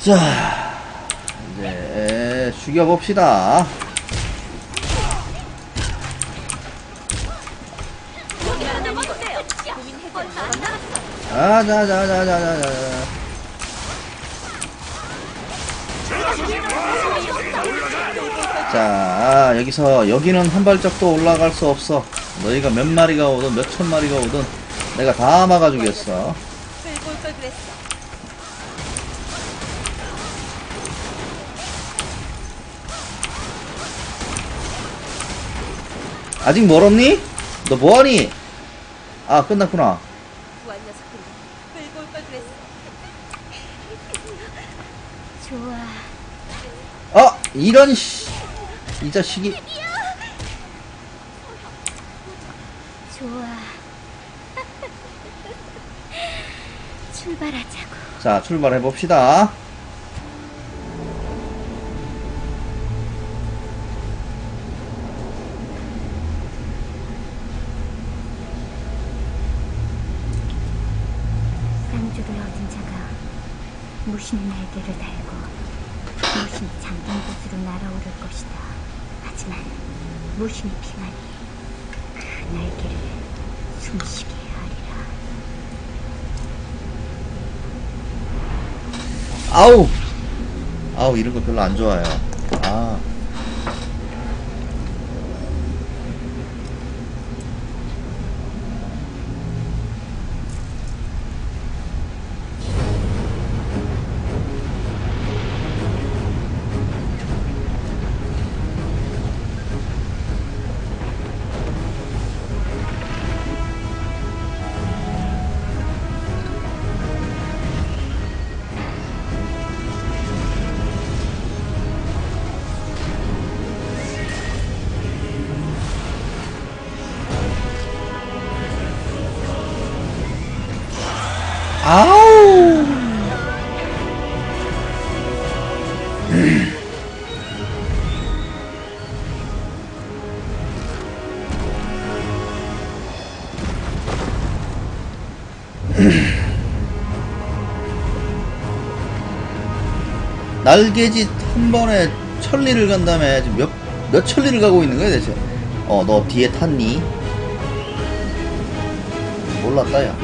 자, 이제 죽여봅시다. 자, 자, 자, 자, 자, 자, 자. 자, 여기서 여기는 한 발짝도 올라갈 수 없어. 너희가 몇 마리가 오든 몇 천 마리가 오든 내가 다 막아주겠어. 아직 멀었니? 너 뭐하니? 아, 끝났구나. 부한 녀석들이 끌고 올 걸 그랬어. 좋아. 아, 이런 씨. 이 자식이. 좋아. 출발하자고. 자, 출발해 봅시다. 쌍주를 얻은 자가 무신의 날개를 달고 무신이 잠든 곳으로 날아오를 것이다. 하지만 무신의 피만이 그 날개를 숨쉬게 하리라. 아우! 아우, 이런 거 별로 안 좋아요. 날개짓 한 번에 천리를 간 다음에 지금 몇, 몇 천리를 가고 있는 거야 대체? 어, 너 뒤에 탔니? 몰랐다, 야.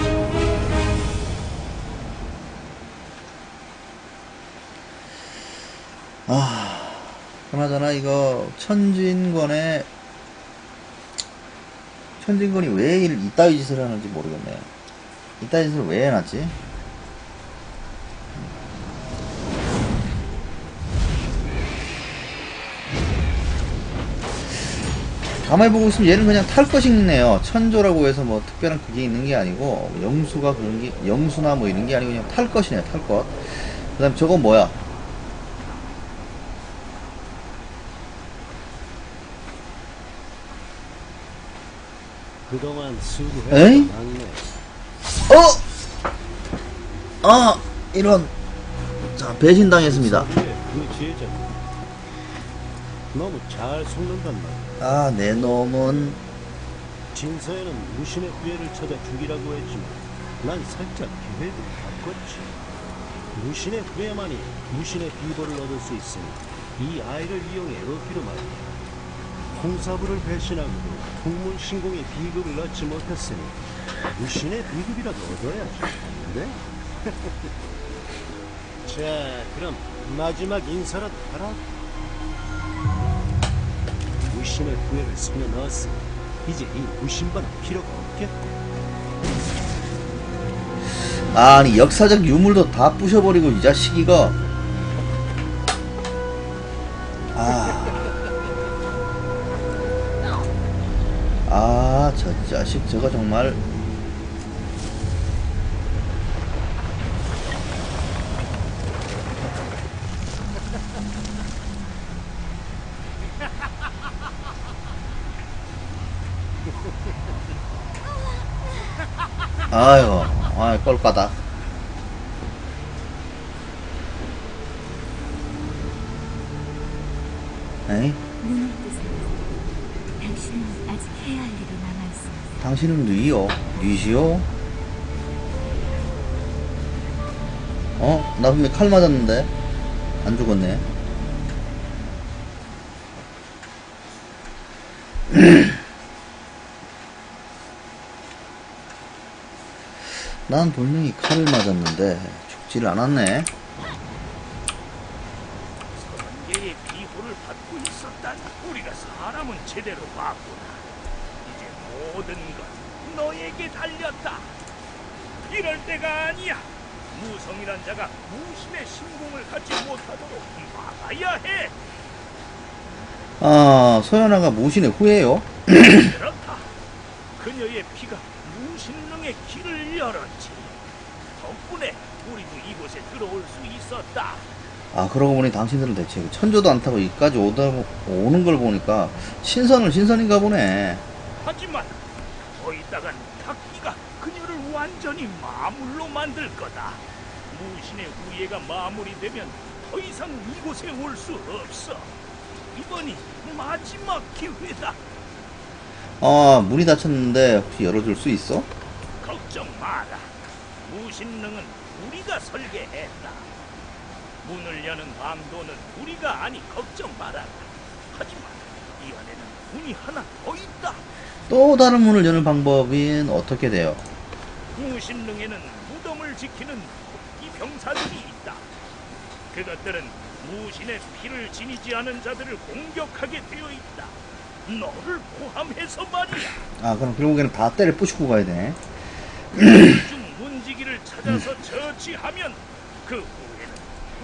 아, 그나저나 이거 천진권의 천진권이 왜 이- 이따위 짓을 하는지 모르겠네요. 이따위 짓을 왜 해놨지? 가만히 보고 있으면 얘는 그냥 탈 것이 있네요. 천조라고 해서 뭐 특별한 그게 있는 게 아니고 영수가 그런 게 영수나 뭐 이런 게 아니고 그냥 탈 것이네요. 탈 것. 그 다음 저건 뭐야? 그동안 막내 어! 아, 이런. 자, 배신당했습니다. 그 제자 너무 잘 속는단 말이야 아, 내 놈은. 진서에는 무신의 후예를 찾아 죽이라고 했지만 난 살짝 계획을 바꿨지 무신의 후예만이 무신의 비보를 얻을 수 있으니 이 아이를 이용해 얻기로 말이야 홍사부를 배신하고도 풍문 신공의 비급을 얻지 못했으니 무신의 비급이라도 얻어야지 네? 자 그럼 마지막 인사라도 하라 무신의 후예를 손에 넣었으니 이제 이 무신반은 필요가 없겠고 아니, 역사적 유물도 다 부셔버리고, 이 자식이가. 아. 아, 저 자식, 저거 정말. 아유, 아, 꼴까다. 에이? 당신은 아직 뉘요? 뉘시오? 어? 나 분명 칼 맞았는데? 안 죽었네. 난 분명히 칼을 맞았는데 죽지를 않았네. 선계의 비호를 받고 있었다니 우리가 사람은 제대로 봤구나. 이제 모든 건 너에게 달렸다. 이럴 때가 아니야. 무성이란 자가 무신의 신공을 갖지 못하도록 막아야 해. 아, 소연아가 무신의 후예요? 그렇다. 그녀의 피가 무신능의 길을 열었지 덕분에 우리도 이곳에 들어올 수 있었다 아, 그러고 보니 당신들은 대체 그 천조도 안 타고 여기까지 오다, 오는 걸 보니까 신선은 신선인가 보네. 하지만 더 있다간 닭기가 그녀를 완전히 마물로 만들 거다. 무신의 우예가 마무리되면 더 이상 이곳에 올 수 없어. 이번이 마지막 기회다. 아, 문이 닫혔는데 혹시 열어줄 수 있어? 걱정 마라. 무신능은 우리가 설계했다. 문을 여는 방도는 우리가 아니 걱정 말아라. 하지만 이 안에는 문이 하나 더 있다. 또 다른 문을 여는 방법인 어떻게 돼요? 무신릉에는 무덤을 지키는 토끼 병사들이 있다. 그것들은 무신의 피를 지니지 않은 자들을 공격하게 되어 있다. 너를 포함해서 말이야. 아, 그럼 결국에는 다 때를 부시고 가야 되네. 중 문지기를 찾아서 처치하면 그 후에는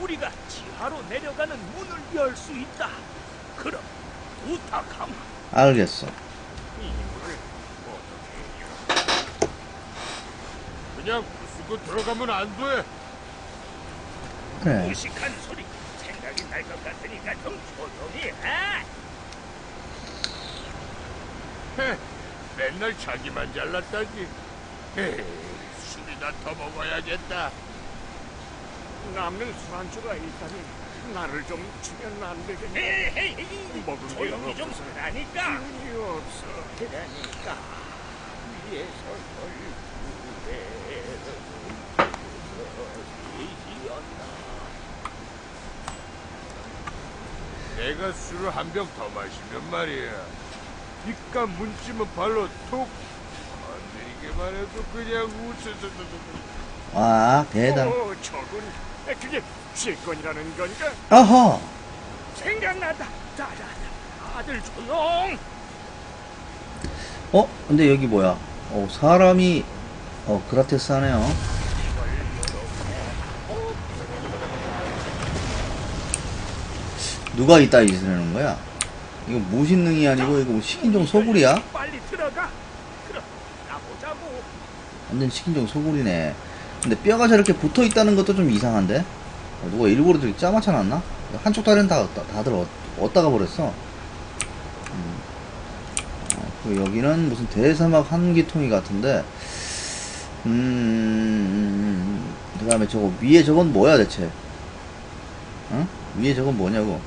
우리가 지하로 내려가는 문을 열 수 있다. 그럼 부탁함. 알겠어. 그냥 부수고 들어가면 안 돼. 그래. 무식한 소리 생각이 날 것 같으니까 좀 조용히 해. 헤, 맨날 자기만 잘났다지. 에이, 술이나 더 먹어야겠다. 남는 술안주가 있다니 나를 좀 주면 안? 에헤이, 먹은 게 조용히 좀 없어서. 하라니까. 기운이 없어. 그러니까 위에서 내가 술을 한 병 더 마시면 말이야. 입가 문지면 발로 톡. 건드리기만 해도 그냥 웃어서. 아, 대단. 어, 저건 그게 실권이라는 건가? 아하! 생각난다. 자자, 다들 조용. 어? 근데 여기 뭐야? 어, 사람이, 어, 그라테스 하네요. 누가 이따 이 짓을 하는 거야? 이거 무신능이 아니고 이거 뭐 식인종 소굴이야? 빨리 들어가. 그럼 나보자고. 완전 식인종 소굴이네. 근데 뼈가 저렇게 붙어 있다는 것도 좀 이상한데? 어, 누가 일부러 저렇게 짜맞춰 놨나? 한쪽 다리는 다, 다 다들 어, 어디다가 버렸어? 음. 어, 여기는 무슨 대사막 한기통이 같은데, 음, 그 다음에 저거, 위에 저건 뭐야 대체? 응? 위에 저건 뭐냐고?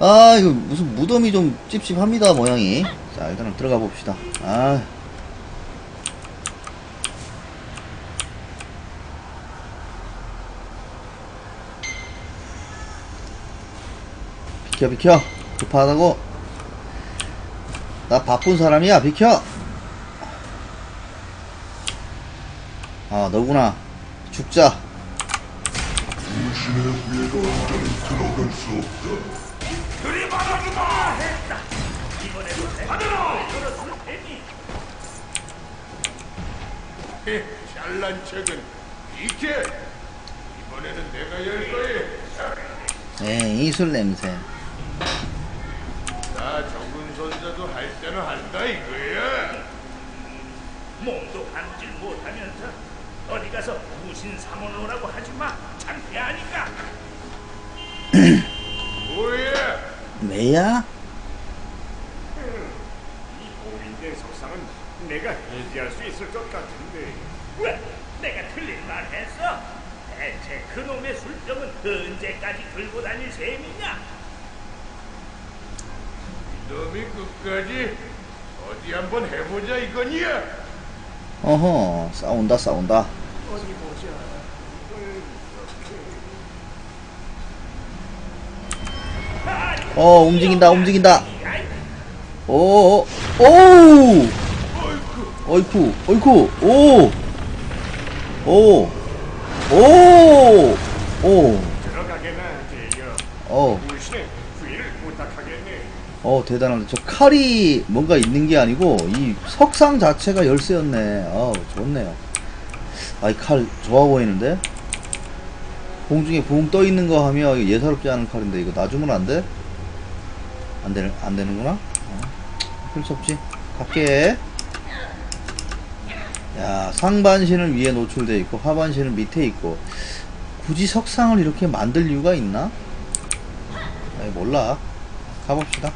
아, 이거 무슨 무덤이 좀 찝찝합니다, 모양이. 자, 일단은 들어가 봅시다. 아. 비켜, 비켜. 급하다고. 나 바쁜 사람이야, 비켜. 아, 너구나. 죽자. 헤, 잘난 척은 이게 이번에는 내가 열 거야. 에 이술 냄새. 나 정군 손자도 할 때는 한다 이거야. 몸도 감질 못하면서 어디 가서 무신 사모노라고 하지 마. 창피하니까. 뭐야? 왜야? 이 고민된 속상은 내가 해결할 수 있을 것 같은데. 왜? 내가 틀린 말 했어? 대체 그놈의 술병은 언제까지 들고 다닐 셈이냐? 놈이 끝까지 어디 한번 해보자 이거니야. 어허, 싸운다, 싸운다. 어디 보자. 음, 이렇게 어 움직인다 움직인다. 오오 오! 어이쿠 어이쿠 오오오오! 들어가게나 하세요. 어, 무신의 후회를 부탁하겠네. 어 대단하다. 저 칼이 뭔가 있는 게 아니고 이 석상 자체가 열쇠였네. 어 좋네요. 아 이 칼 좋아 보이는데 공중에 붕 떠 있는 거 하면 예사롭지 않은 칼인데 이거 놔주면 안 돼? 안 되는 안 되는구나 어. 어쩔 수 없지 갈게 야 상반신은 위에 노출돼 있고 하반신은 밑에 있고 굳이 석상을 이렇게 만들 이유가 있나? 아이 몰라 가봅시다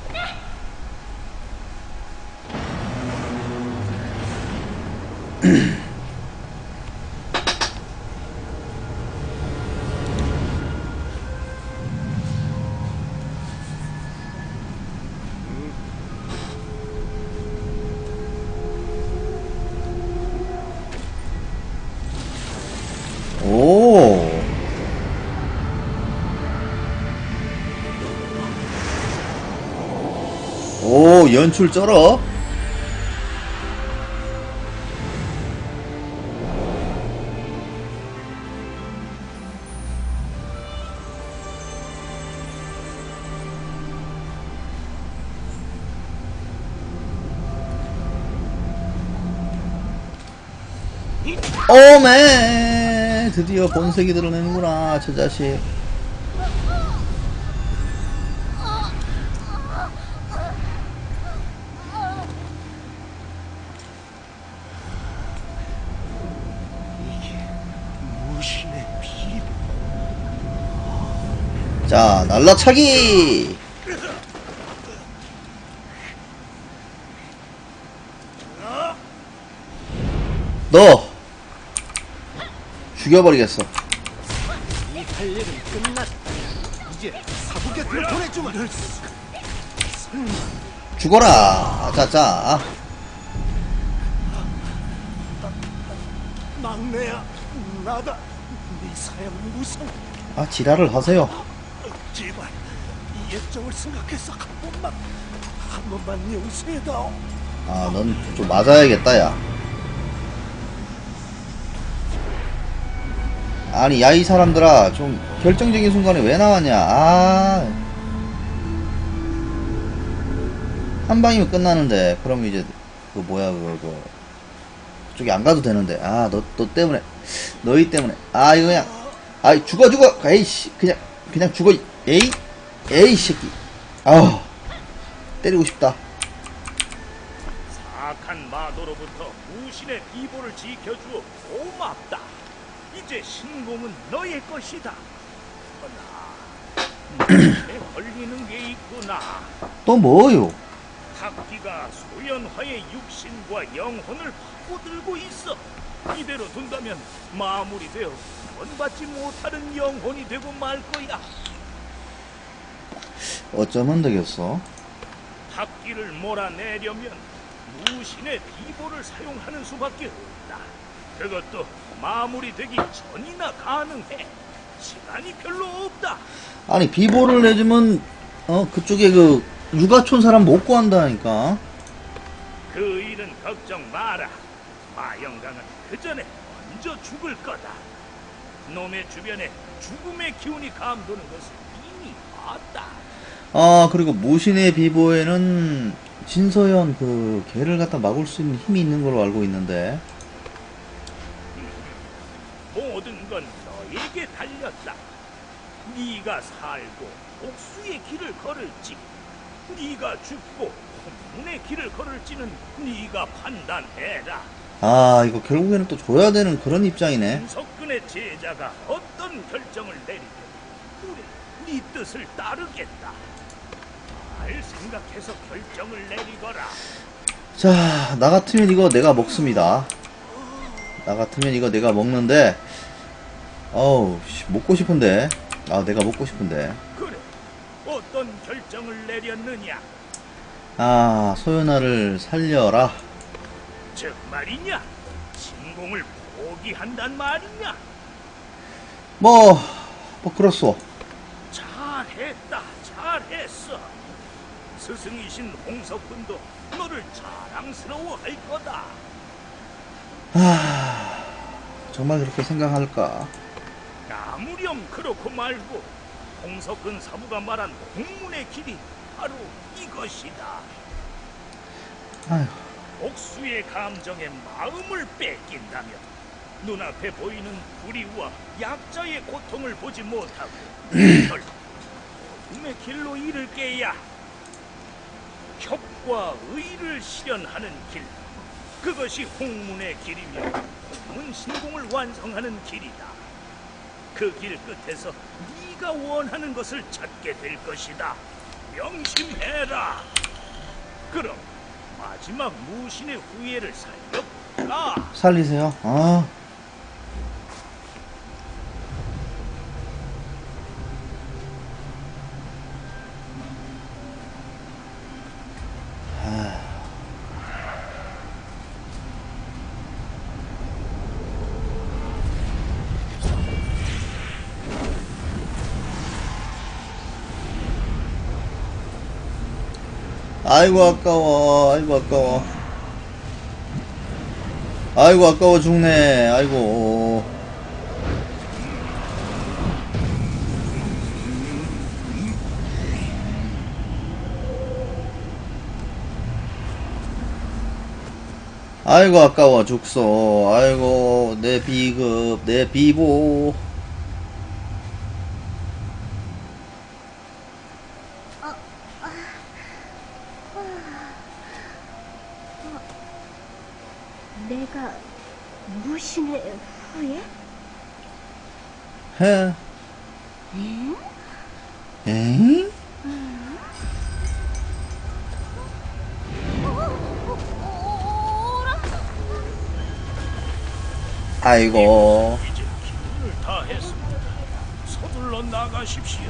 오, 연출 쩔어. 오메 드디어 본색이 드러내는구나 저 자식 자 날라차기 너 죽여버리겠어 이할 일은 끝났다. 이제 사부 곁으로 보내주마. 죽어라 자자 막내야, 나다. 네 사양 무성. 아 지랄을 하세요 제발 이 액정을 생각해서 한 번만, 한 번만 용서해다오. 아 넌 좀 맞아야겠다 야. 아니 야 이 사람들아 좀 결정적인 순간에 왜 나왔냐? 아. 한 방이면 끝나는데 그럼 이제 그 뭐야 그거 그 그쪽에 안 가도 되는데. 아 너 너 때문에. 너희 때문에. 아 이거 그냥 아이 죽어 죽어! 에이씨 그냥 그냥 죽어 에이 에이 새끼 아우 때리고 싶다 사악한 마도로부터 무신의 비보를 지켜주어 고맙다. 이제 신공은 너의 것이다. 그러나 눈에 걸리는 게 있구나. 또 뭐요 학기가 소연화의 육신과 영혼을 파고들고 있어. 이대로 둔다면 마무리되어 구원받지 못하는 영혼이 되고 말 거야. 어쩌면 되겠어 학기를 몰아내려면 무신의 비보를 사용하는 수밖에 없다. 그것도 마무리되기 전이나 가능해. 시간이 별로 없다. 아니 비보를 내주면 어 그쪽에 그 육아촌 사람 못 구한다니까 그 일은 걱정 마라. 마영강은 그 전에 먼저 죽을 거다. 놈의 주변에 죽음의 기운이 감도는 것을 이미 봤다. 아 그리고 무신의 비보에는 진서연 그 개를 갖다 막을 수 있는 힘이 있는 걸로 알고 있는데 모든 건 너에게 달렸다. 네가 살고 복수의 길을 걸을지, 네가 죽고 혼문의 길을 걸을지는 네가 판단해라. 아 이거 결국에는 또 줘야 되는 그런 입장이네 김석근의 제자가 어떤 결정을 내리든 그래, 네 뜻을 따르겠다. 잘 생각해서 결정을 내리거라. 자 나 같으면 이거 내가 먹습니다 나 같으면 이거 내가 먹는데 어우 씨, 먹고 싶은데 아 내가 먹고 싶은데 그래, 어떤 결정을 내렸느냐? 아 소연아를 살려라 즉 말이냐? 신공을 포기한단 말이냐? 뭐 뭐 그렇소 잘했다, 잘했어. 스승이신 홍석군도 너를 자랑스러워할 거다. 정말 그렇게 생각할까? 아무렴 그렇고 말고 홍석근 사부가 말한 공문의 길이 바로 이것이다. 아휴, 복수의 감정에 마음을 뺏긴다면 눈앞에 보이는 불의와 약자의 고통을 보지 못하고 결국 어둠의 길로 이르게야 협과 의를 실현하는 길. 그것이 홍문의 길이며 홍문 신공을 완성하는 길이다. 그 길 끝에서 네가 원하는 것을 찾게 될 것이다. 명심해라. 그럼 마지막 무신의 후예를 살려볼까? 살리세요. 아, 아이고 아까워. 아이고 아까워. 아이고 아까워 죽네. 아이고. 아이고 아까워 죽소. 아이고 내 비급 내 비보 내가 무신의 후예? 헤 엥? 아이고 이제 기운을 다 했습니다. 서둘러 나가십시오.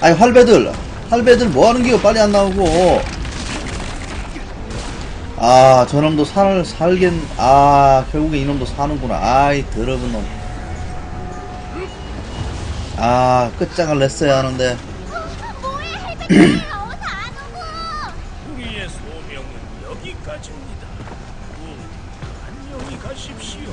아이 할배들 할배들 뭐 하는겨 빨리 안 나오고 아 저놈도 살 살겠 아 결국에 이놈도 사는구나 아이 더러운 놈 아 끝장을 냈어야 하는데 우리의 소명은 여기까지입니다. 모두 안녕히 가십시오.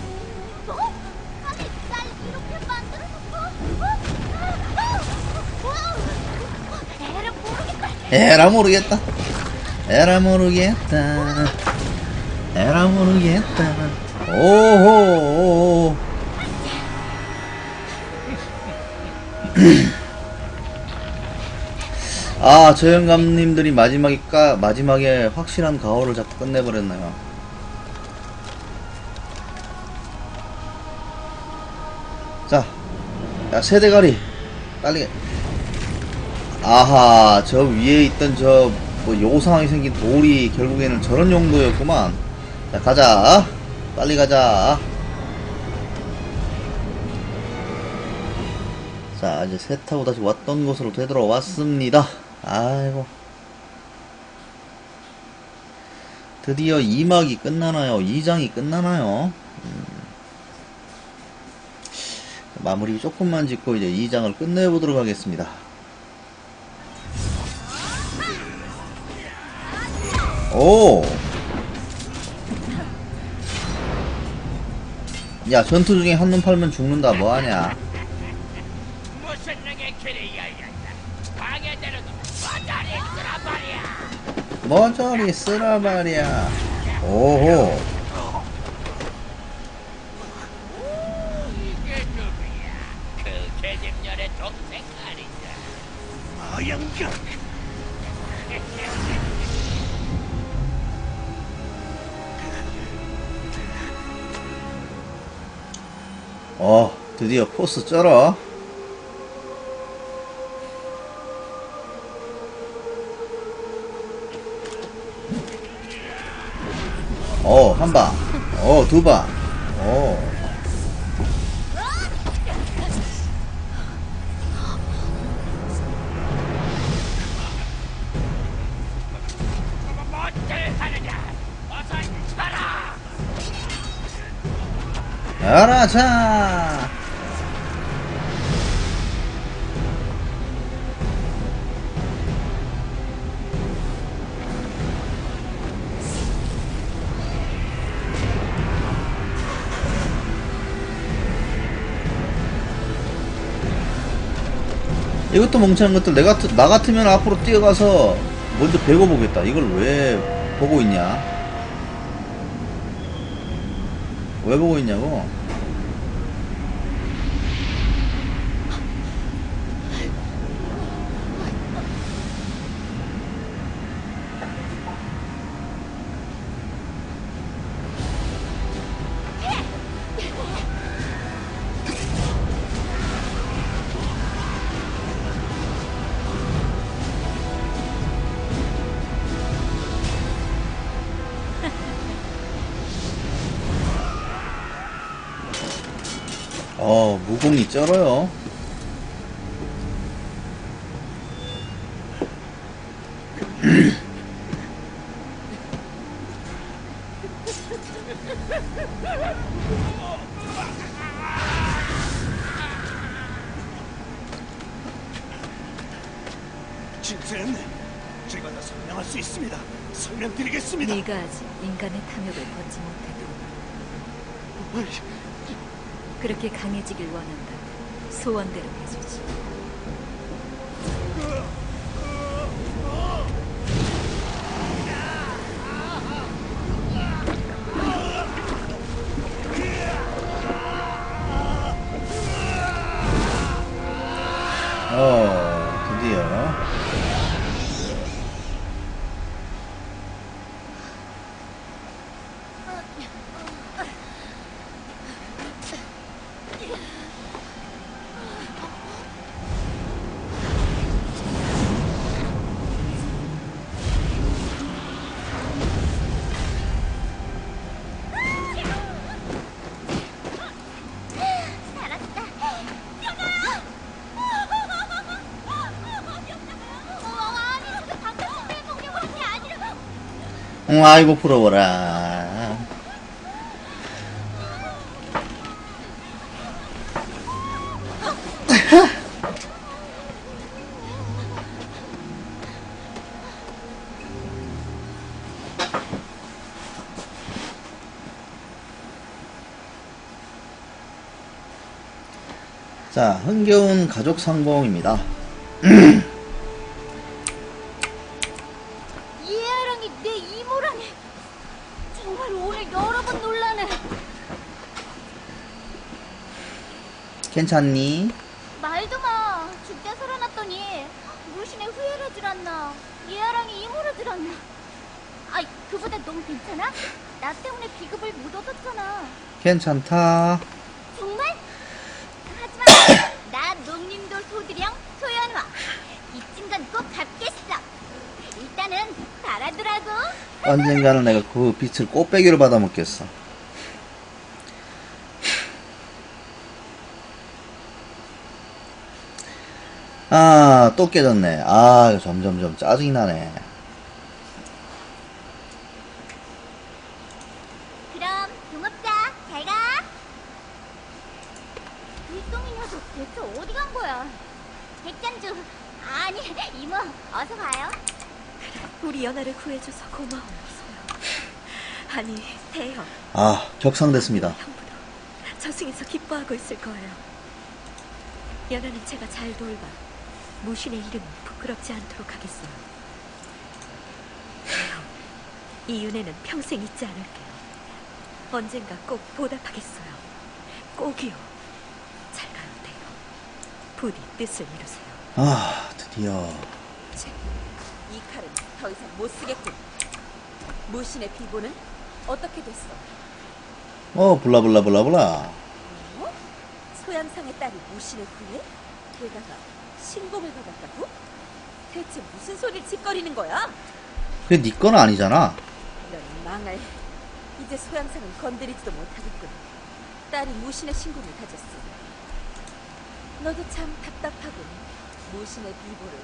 에라 모르겠다 에라 모르겠다 에라 모르겠다 오호 아, 저 영감님들이 마지막에 까, 마지막에 확실한 가오를 자꾸 끝내버렸나요? 자, 야, 세대가리. 빨리. 아하, 저 위에 있던 저, 뭐, 요상하게 생긴 돌이 결국에는 저런 용도였구만. 자, 가자. 빨리 가자. 자, 이제 새 타고 다시 왔던 곳으로 되돌아왔습니다. 아이고. 드디어 2막이 끝나나요? 2장이 끝나나요? 음. 마무리 조금만 짓고 이제 2장을 끝내보도록 하겠습니다. 오! 야, 전투 중에 한 눈 팔면 죽는다. 뭐하냐? 머저리 쓰라 말이야. 오호. 드디어 포스 쩔어. 어, 한 방. 어, 두 방. 어. 쳐라! 알아 자 이것도 멍청한 것들. 내가 같- 나 같으면 앞으로 뛰어가서 먼저 배워 보겠다. 이걸 왜 보고 있냐? 왜 보고 있냐고 어 무공이 쩔어요 진세는 제가 다 설명할 수 있습니다. 설명드리겠습니다. 네가 아직 인간의 탐욕을 벗지 못해도 그렇게 강해지길 원한다. 소원대로 해주지. 응 아이고 부러워라. 자 흥겨운 가족 상봉입니다 괜찮니? 말도 마. 죽게 살아났더니 무신의 후회를 들었나. 이해랑이 이모를 들었나. 아이, 그보다 넌 괜찮아? 나 때문에 비급을 못 얻었잖아. 괜찮다 정말? 하지만 나 농림도 소드령 소연화 건꼭 갚겠어 일단은 바라더라고 언젠가는 내가 그 빛을 꽃배기로 받아먹겠어. 아, 또 깨졌네. 아, 점점점 짜증이 나네. 그럼 동업자 잘가 일동이 녀석 대체 어디 간 거야 백잔주 아니 이모 어서 가요 우리 연하를 구해줘서 고마워. 아니, 대형, 아, 격상됐습니다. 형부도 저승에서 기뻐하고 있을 거예요. 연하는 제가 잘 돌봐 무신의 이름은 부끄럽지 않도록 하겠어요. 이 은혜는 평생 잊지 않을게요. 언젠가 꼭 보답하겠어요. 꼭이요. 잘 가요, 대형. 부디 뜻을 이루세요. 아, 드디어. 이 칼은 더 이상 못 쓰겠군. 무신의 비보는 어떻게 됐어? 어, 블라블라블라블라. 뭐? 소양상의 딸이 무신의 후예? 게다가 신공을 받았다고? 대체 무슨 소리를 짓거리는 거야? 그게 네 건 아니잖아. 이런 망할. 이제 소양상은 건드리지도 못하겠군. 딸이 무신의 신공을 가졌어. 너도 참 답답하군. 무신의 비보를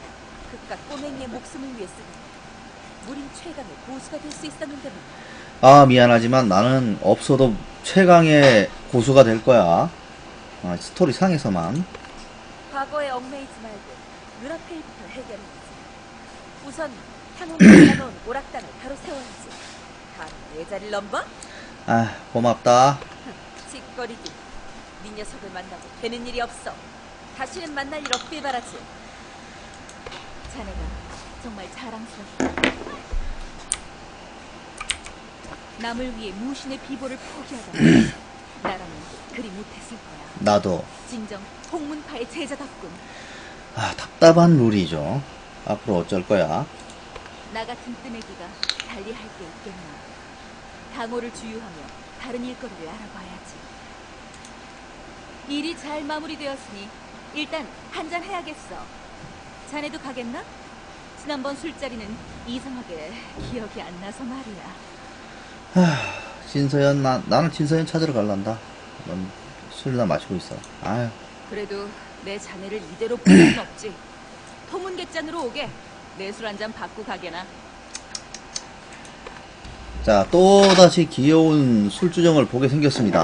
그깟 꼬맹이의 목숨을 위해 쓰다니. 무린 최강의 고수가 될 수 있었는데 뭐. 아, 미안하지만 나는 없어도 최강의 고수가 될 거야. 아, 스토리 상에서만. 과거에 얽매이지 말고 눈앞의 일부터 해결해야지. 우선 향후에 올라놓은 오락당을 바로 세워야지. 다음 내 자리를 넘봐? 아, 고맙다. 짓거리기. 네 녀석을 만나고 되는 일이 없어. 다시는 만날 일 없길 바라지. 자네가 정말 자랑스럽다. 남을 위해 무신의 비보를 포기하다. 그리 못했을 거야. 나도. 진정 홍문파의 제자답군. 아, 답답한 룰이죠. 앞으로 어쩔 거야. 나 같은 뜨내기가 달리 할 게 있겠나. 당호를 주유하며 다른 일거리를 알아봐야지. 일이 잘 마무리되었으니 일단 한잔 해야겠어. 자네도 가겠나? 지난번 술자리는 이상하게 기억이 안 나서 말이야. 진서연, 나, 나는 진서연 찾으러 갈란다. 넌 술이나 마시고 있어. 아유. 그래도 내 자네를 이대로 볼순 없지. 토문객잔으로 오게. 내 술 한 잔 받고 가게나. 자, 또다시 귀여운 술주정을 보게 생겼습니다.